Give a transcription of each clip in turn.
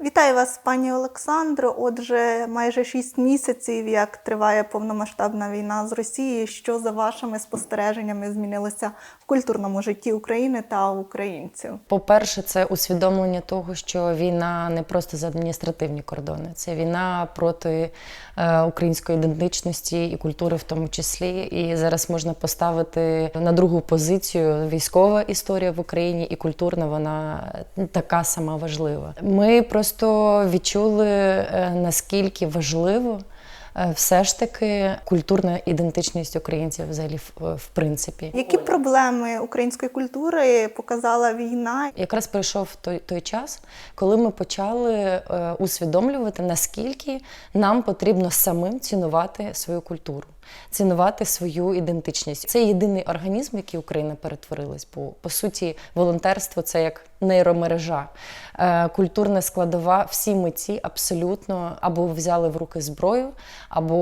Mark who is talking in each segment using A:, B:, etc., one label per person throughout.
A: Вітаю вас, пані Олександро. Отже, майже шість місяців, як триває повномасштабна війна з Росією. Що за вашими спостереженнями змінилося в культурному житті України та українців?
B: По-перше, це усвідомлення того, що війна не просто за адміністративні кордони, це війна проти е, української ідентичності і культури, в тому числі. І зараз можна поставити на другу позицію військова історія в Україні і культурна вона така сама важлива. Ми просто відчули е, наскільки важливо. е, Все ж таки культурна ідентичність українців взагалі в, в принципі.
A: Які проблеми української культури показала війна?
B: Якраз прийшов той, той час, коли ми почали е, усвідомлювати, наскільки нам потрібно самим цінувати свою культуру, цінувати свою ідентичність. Це єдиний організм, який Україна перетворилась. Бо по суті, волонтерство це як нейромережа, е, культурна складова. Всі митці абсолютно або взяли в руки зброю, або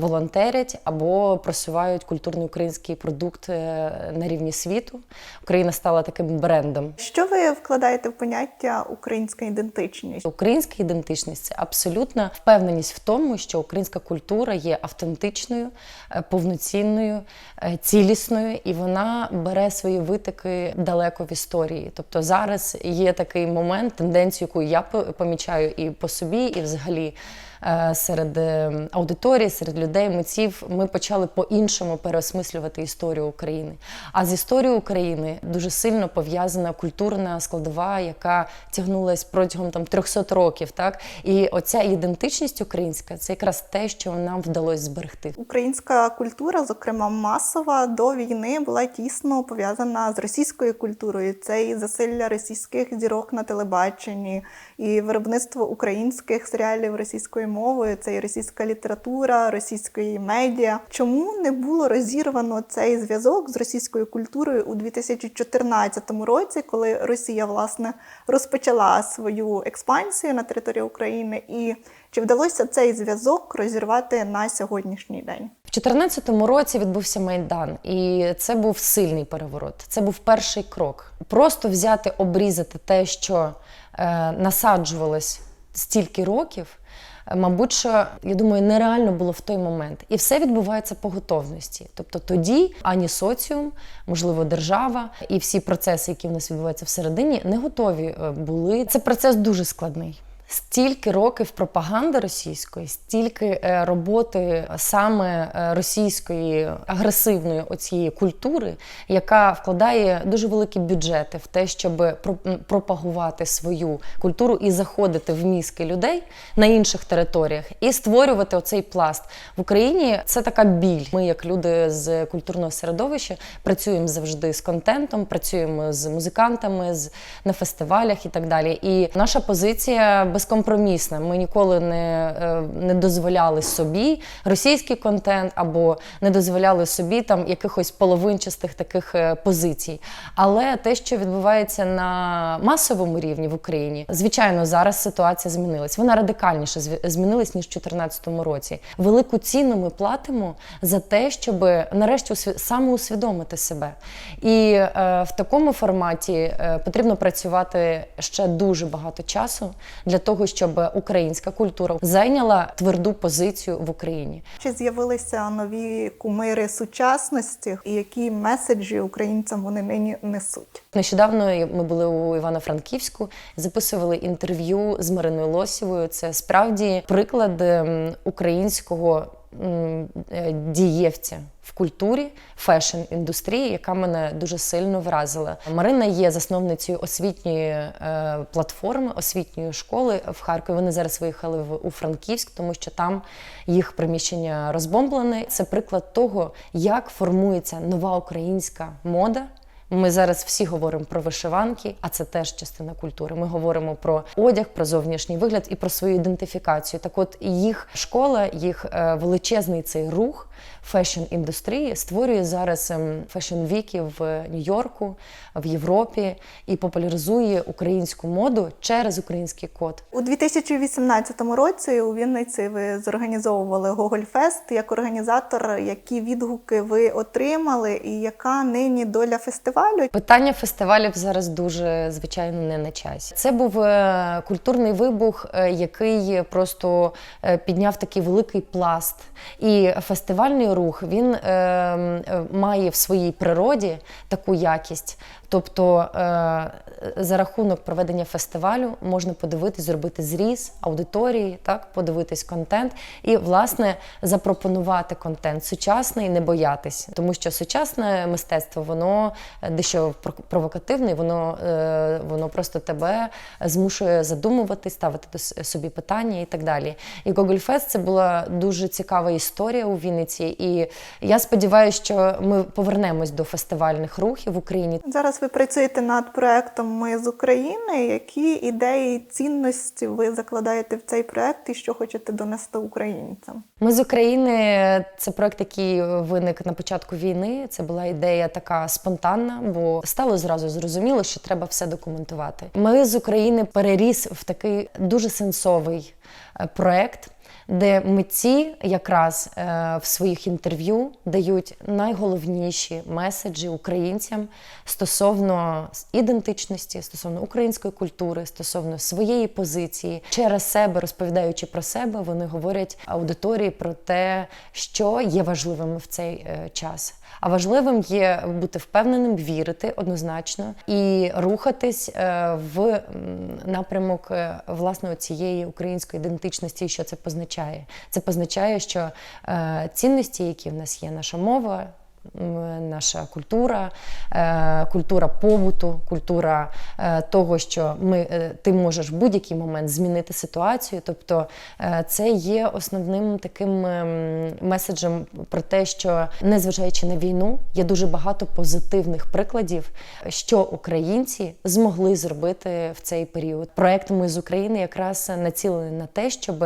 B: волонтерять, або просувають культурний український продукт е, на рівні світу. Україна стала таким брендом.
A: Що ви вкладаєте в поняття українська ідентичність?
B: Українська ідентичність це абсолютна впевненість в тому, що українська культура є автентичною, повноцінною, е, цілісною, і вона бере свої витики далеко в історії. Тобто зараз є такий момент, тенденцію, яку я помічаю і по собі, і взагалі. Е, Серед е, аудиторії, серед людей, митців, ми почали по-іншому переосмислювати історію України. А з історією України дуже сильно пов'язана культурна складова, яка тягнулась протягом там 300 років. Так і оця ідентичність українська це якраз те, що нам вдалося зберегти.
A: Українська культура, зокрема масова, до війни була тісно пов'язана з російською культурою. Це і засилля російських зірок на телебаченні, і виробництво українських серіалів російською мовою, це і російська література, російської медіа. Чому не було розірвано цей зв'язок з російською культурою у 2014 році, коли Росія власне розпочала свою експансію на території України? І чи вдалося цей зв'язок розірвати на сьогоднішній день?
B: В 2014 році відбувся майдан, і це був сильний переворот. Це був перший крок. Просто взяти, обрізати те, що е, насаджувалось стільки років. Мабуть, що я думаю, нереально було в той момент, і все відбувається по готовності. Тобто тоді ані соціум, можливо, держава і всі процеси, які в нас відбуваються всередині, не готові е, були. Це процес дуже складний. Стільки років пропаганди російської, стільки е, роботи саме е, російської агресивної оцієї культури, яка вкладає дуже великі бюджети в те, щоб про- пропагувати свою культуру і заходити в мізки людей на інших територіях і створювати оцей пласт в Україні. Це така біль. Ми, як люди з культурного середовища, працюємо завжди з контентом, працюємо з музикантами, з на фестивалях і так далі. І наша позиція безкомпромісна. Ми ніколи не, е, не дозволяли собі російський контент або не дозволяли собі там якихось половинчастих таких е, позицій. Але те, що відбувається на масовому рівні в Україні, звичайно, зараз ситуація змінилась. Вона радикальніше змінилась ніж в 2014 році. Велику ціну ми платимо за те, щоб нарешті усві- самоусвідомити себе. І е, в такому форматі е, потрібно працювати ще дуже багато часу для того, щоб українська культура зайняла тверду позицію в Україні.
A: Чи з'явилися нові кумири сучасності, і які меседжі українцям вони нині несуть?
B: Нещодавно ми були у Івано-Франківську, записували інтерв'ю з Мариною Лосєвою. Це справді приклад ем, українського е, дієвця в культурі, фешн-індустрії, яка мене дуже сильно вразила. Марина є засновницею освітньої е, платформи, освітньої школи в Харкові. Вони зараз виїхали в у Франківськ, тому що там їх приміщення розбомблене. Це приклад того, як формується нова українська мода. Ми зараз всі говоримо про вишиванки, а це теж частина культури. Ми говоримо про одяг, про зовнішній вигляд і про свою ідентифікацію. Так, от їх школа, їх е, величезний цей рух фешн-індустрії створює зараз ем, фешн-віки в Нью-Йорку, в Європі і популяризує українську моду через український код.
A: У 2018 році у Вінниці ви зорганізовували Гогольфест як організатор. Які відгуки ви отримали, і яка нині доля фестивалю? Фестивалю.
B: Питання фестивалів зараз дуже звичайно не на часі. Це був е, культурний вибух, е, який просто е, підняв такий великий пласт. І фестивальний рух він має в своїй природі таку якість. Тобто за рахунок проведення фестивалю можна подивитись, зробити зріз аудиторії, так подивитись контент і власне запропонувати контент сучасний, не боятись, тому що сучасне мистецтво воно дещо про- провокативне, воно, е, воно просто тебе змушує задумуватись, ставити собі питання і так далі. І Гогольфест це була дуже цікава історія у Вінниці. І я сподіваюся, що ми повернемось до фестивальних рухів в Україні.
A: Зараз ви працюєте над проектом Ми з України. Які ідеї, цінності ви закладаєте в цей проект і що хочете донести українцям?
B: Ми з України це проект, який виник на початку війни. Це була ідея така спонтанна, бо стало зразу зрозуміло, що треба все документувати. Ми з України переріс в такий дуже сенсовий е, проект. Де митці якраз е, в своїх інтерв'ю дають найголовніші меседжі українцям стосовно ідентичності, стосовно української культури, стосовно своєї позиції, через себе розповідаючи про себе, вони говорять аудиторії про те, що є важливим в цей е, час. А важливим є бути впевненим, вірити однозначно і рухатись е, в напрямок власне цієї української ідентичності, що це позначає. Це позначає, що е, цінності, які в нас є, наша мова. Наша культура, е, культура побуту, культура е, того, що ми, е, ти можеш в будь-який момент змінити ситуацію. Тобто це є основним таким ем, меседжем про те, що незважаючи на війну, є дуже багато позитивних прикладів, що українці змогли зробити в цей період. Проект Ми з України якраз націлений на те, щоб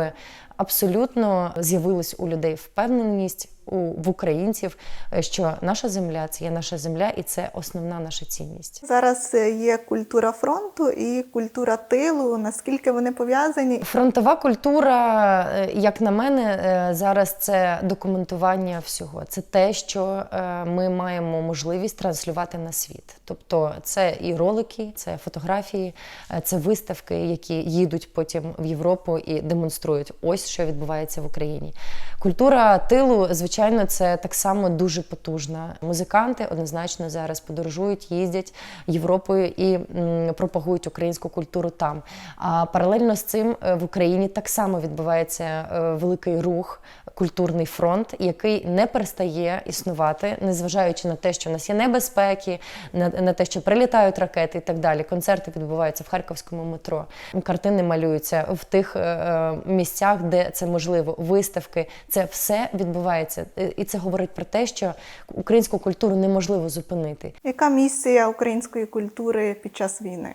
B: абсолютно з'явилась у людей впевненість в українців, е, що наша земля це є наша земля, і це основна наша цінність.
A: Зараз е, є культура фронту і культура тилу. Наскільки вони пов'язані?
B: Фронтова культура, е, як на мене, зараз це документування всього. Це те, що ми маємо можливість транслювати на світ. Тобто, це і ролики, це фотографії, це виставки, які їдуть потім в Європу і демонструють ось що відбувається в Україні. Культура тилу, звичайно, це так само дуже потужна. Музиканти однозначно зараз подорожують, їздять Європою і пропагують українську культуру там. А паралельно з цим е, в Україні так само відбувається е, великий рух, культурний фронт, який не перестає існувати, незважаючи на те, що в нас є небезпеки, на, те, що прилітають ракети і так далі. Концерти відбуваються в харківському метро. Картини малюються в тих е, місцях, де це можливо. Виставки, це все відбувається, Е, і це говорить про те, що українську культуру неможливо зупинити.
A: Яка місія української культури під час війни?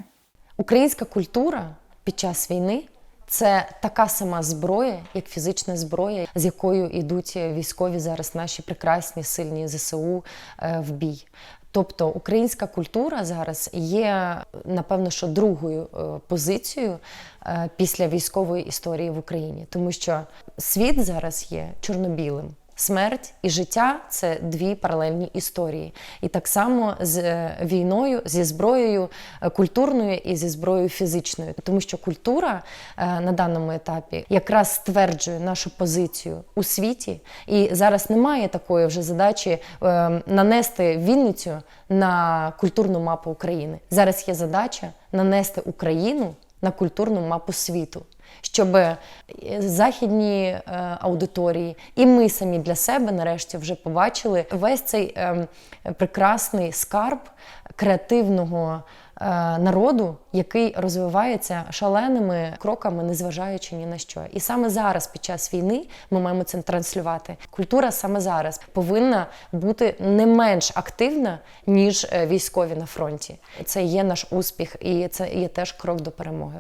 B: Українська культура під час війни це така сама зброя, як фізична зброя, з якою йдуть військові зараз наші прекрасні сильні ЗСУ е, в бій. Тобто українська культура зараз є, напевно, що другою е, позицією після військової історії в Україні, тому що світ зараз є чорно-білим. Смерть і життя це дві паралельні історії. І так само з е, війною, зі зброєю е, культурною і зі зброєю фізичною. Тому що культура е, на даному етапі якраз стверджує нашу позицію у світі. І зараз немає такої вже задачі нанести Вінницю на культурну мапу України. Зараз є задача нанести Україну на культурну мапу світу щоб е, західні е, аудиторії і ми самі для себе нарешті вже побачили весь цей е, прекрасний скарб креативного е, народу, який розвивається шаленими кроками, незважаючи ні на що. І саме зараз, під час війни, ми маємо це транслювати. Культура саме зараз повинна бути не менш активна, ніж військові на фронті. Це є наш успіх, і це є теж крок до перемоги.